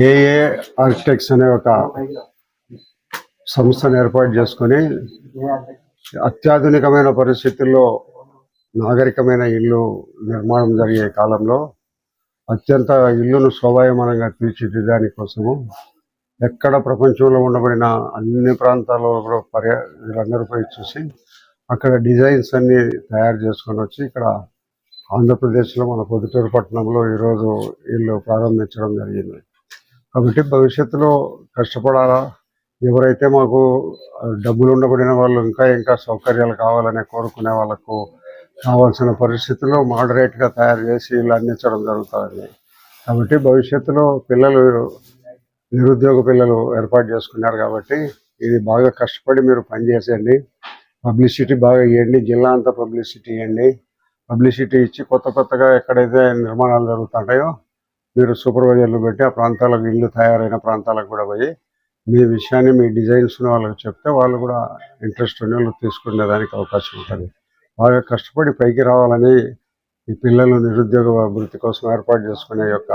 ఏఏ ఆర్కిటెక్ట్స్ అనే ఒక సంస్థను ఏర్పాటు చేసుకొని అత్యాధునికమైన పరిస్థితుల్లో నాగరికమైన ఇల్లు నిర్మాణం జరిగే కాలంలో అత్యంత ఇల్లును శోభాయమానంగా తీర్చిదిద్దాని కోసము ఎక్కడ ప్రపంచంలో ఉండబడిన అన్ని ప్రాంతాల్లో కూడా పర్య వీళ్ళందరూ పోయి చూసి అక్కడ డిజైన్స్ అన్నీ తయారు చేసుకొని వచ్చి ఇక్కడ ఆంధ్రప్రదేశ్లో మన పొద్దుటూరు పట్టణంలో ఈరోజు ఇల్లు ప్రారంభించడం జరిగింది. కాబట్టి భవిష్యత్తులో కష్టపడాలా? ఎవరైతే మాకు డబ్బులు ఉండబడిన వాళ్ళు ఇంకా ఇంకా సౌకర్యాలు కావాలని కోరుకునే వాళ్ళకు కావాల్సిన పరిస్థితుల్లో మోడరేట్గా తయారు చేసి ఇల్లు అందించడం జరుగుతుంది. కాబట్టి భవిష్యత్తులో పిల్లలు నిరుద్యోగ పిల్లలు ఏర్పాటు చేసుకున్నారు కాబట్టి ఇది బాగా కష్టపడి మీరు పనిచేసేయండి. పబ్లిసిటీ బాగా ఇవ్వండి జిల్లా అంతా పబ్లిసిటీ ఇవ్వండి. పబ్లిసిటీ ఇచ్చి కొత్త కొత్తగా ఎక్కడైతే నిర్మాణాలు జరుగుతుంటాయో మీరు సూపర్వైజర్లు పెట్టి ఆ ప్రాంతాలకు ఇల్లు తయారైన ప్రాంతాలకు కూడా పోయి మీ విషయాన్ని మీ డిజైన్స్ వాళ్ళకి చెప్తే వాళ్ళు కూడా ఇంట్రెస్ట్ ఉన్న వాళ్ళు తీసుకునే దానికి అవకాశం ఉంటుంది. బాగా కష్టపడి పైకి రావాలని ఈ పిల్లలు నిరుద్యోగ అభివృద్ధి కోసం ఏర్పాటు చేసుకునే యొక్క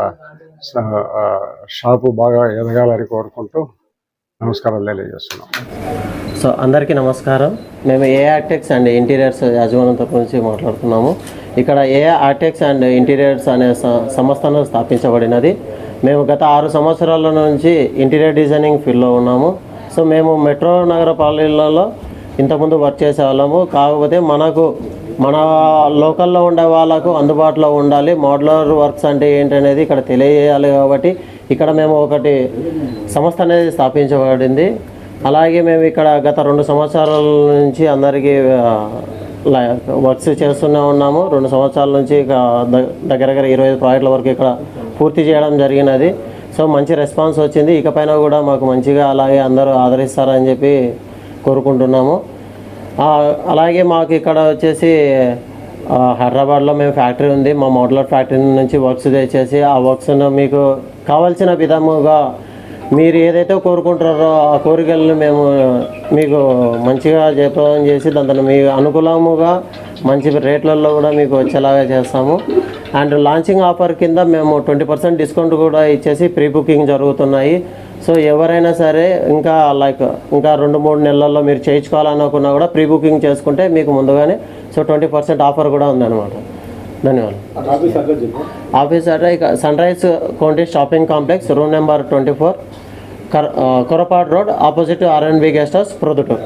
షాపు బాగా ఎదగాలని కోరుకుంటూ నమస్కారాలు తెలియజేస్తున్నాం. సో అందరికీ నమస్కారం. మేము ఏ ఆర్టెక్స్ అండ్ ఇంటీరియర్స్ యాజమాన్యం తరపు నుంచి మాట్లాడుతున్నాము. ఇక్కడ ఏ ఆర్టెక్స్ అండ్ ఇంటీరియర్స్ అనే సంస్థను స్థాపించబడినది. మేము గత ఆరు సంవత్సరాల నుంచి ఇంటీరియర్ డిజైనింగ్ ఫీల్డ్లో ఉన్నాము. సో మేము మెట్రో నగర పాలనలో ఇంతకుముందు వర్క్ చేసేవాళ్ళము. కాకపోతే మనకు మన లోకల్లో ఉండే వాళ్ళకు అందుబాటులో ఉండాలి. మోడ్యులర్ వర్క్స్ అంటే ఏంటనేది ఇక్కడ తెలియజేయాలి కాబట్టి ఇక్కడ మేము ఒకటి సంస్థ అనేది స్థాపించబడింది. అలాగే మేము ఇక్కడ గత రెండు సంవత్సరాల నుంచి అందరికీ వర్క్స్ చేస్తూనే ఉన్నాము. రెండు సంవత్సరాల నుంచి ఇక ద- దగ్గర దగ్గర ఇరవై ఐదు ప్రాజెక్టుల వరకు ఇక్కడ పూర్తి చేయడం జరిగినది. సో మంచి రెస్పాన్స్ వచ్చింది. ఇకపైన కూడా మాకు మంచిగా అలాగే అందరూ ఆదరిస్తారని చెప్పి కోరుకుంటున్నాము. అలాగే మాకు ఇక్కడ వచ్చేసి హైదరాబాద్లో మేము ఫ్యాక్టరీ ఉంది. మా మోడలర్ ఫ్యాక్టరీ నుంచి వర్క్స్ తెచ్చేసి ఆ వర్క్స్ను మీకు కావాల్సిన విధముగా మీరు ఏదైతే కోరుకుంటారో ఆ కోరికలను మేము మీకు మంచిగా జయప్రదం చేసి దాంట్లో మీ అనుకూలముగా మంచి రేట్లలో కూడా మీకు వచ్చేలాగా చేస్తాము. అండ్ లాంచింగ్ ఆఫర్ కింద మేము ట్వంటీ పర్సెంట్ డిస్కౌంట్ కూడా ఇచ్చేసి ప్రీ బుకింగ్ జరుగుతున్నాయి. సో ఎవరైనా సరే ఇంకా లైక్ ఇంకా రెండు మూడు నెలల్లో మీరు చేయించుకోవాలనుకున్నా కూడా ప్రీ బుకింగ్ చేసుకుంటే మీకు ముందుగానే సో ట్వంటీ పర్సెంట్ ఆఫర్ కూడా ఉందన్నమాట. ధన్యవాదాలు. Office address sunrise county shopping complex room number twenty four Korrapadu road opposite R N B guest house Proddatur